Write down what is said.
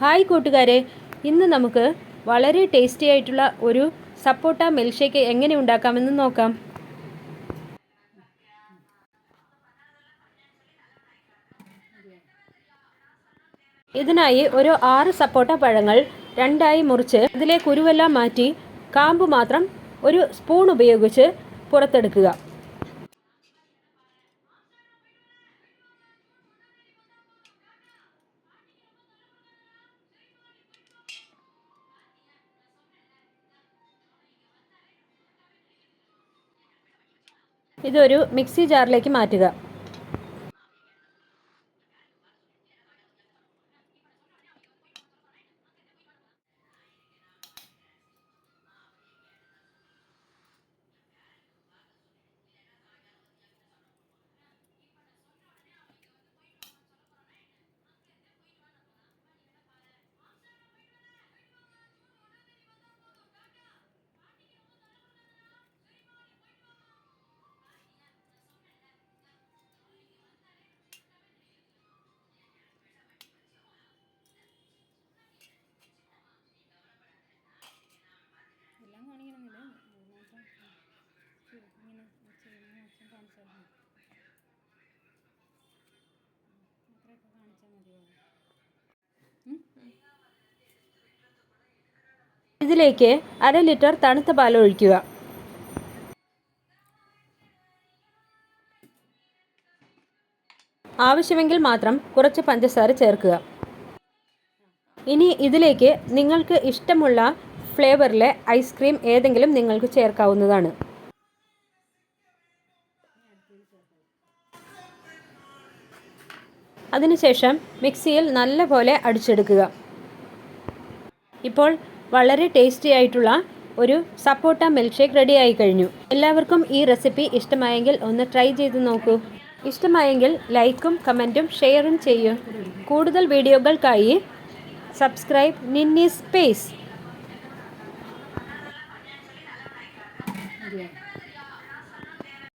Hi കൂട്ടുകാരെ. ഇന്ന് നമുക്ക് വളരെ ടേസ്റ്റി ആയിട്ടുള്ള ഒരു സപ്പോട്ട മിൽക്ക് ഷേക്ക് എങ്ങനെ ഉണ്ടാക്കാമെന്ന് നോക്കാം. ഇതിനായി ഒരു ആറ് സപ്പോട്ട പഴങ്ങൾ രണ്ടായി മുറിച്ച് അതിലെ കുരുവെല്ലാം മാറ്റി കാമ്പ് മാത്രം ഒരു സ്പൂൺ ഉപയോഗിച്ച് പുറത്തെടുക്കുക. ഇതൊരു മിക്സി ജാറിലേക്ക് മാറ്റുക. ഇതിലേക്ക് അര ലിറ്റർ തണുത്ത പാൽ ഒഴിക്കുക. ആവശ്യമെങ്കിൽ മാത്രം കുറച്ച് പഞ്ചസാര ചേർക്കുക. ഇനി ഇതിലേക്ക് നിങ്ങൾക്ക് ഇഷ്ടമുള്ള ഫ്ലേവറിലെ ഐസ്ക്രീം ഏതെങ്കിലും നിങ്ങൾക്ക് ചേർക്കാവുന്നതാണ്. അതിനുശേഷം മിക്സിയിൽ നല്ലപോലെ അടിച്ചെടുക്കുക. ഇപ്പോൾ വളരെ ടേസ്റ്റി ആയിട്ടുള്ള ഒരു സപ്പോട്ട മിൽക്ക് ഷേക്ക് റെഡി ആയി കഴിഞ്ഞു. എല്ലാവർക്കും ഈ റെസിപ്പി ഇഷ്ടമായെങ്കിൽ ഒന്ന് ട്രൈ ചെയ്ത് നോക്കൂ. ഇഷ്ടമായെങ്കിൽ ലൈക്കും കമന്റും ഷെയറും ചെയ്യൂ. കൂടുതൽ വീഡിയോകൾക്കായി സബ്സ്ക്രൈബ് നിന്നി സ്പേസ്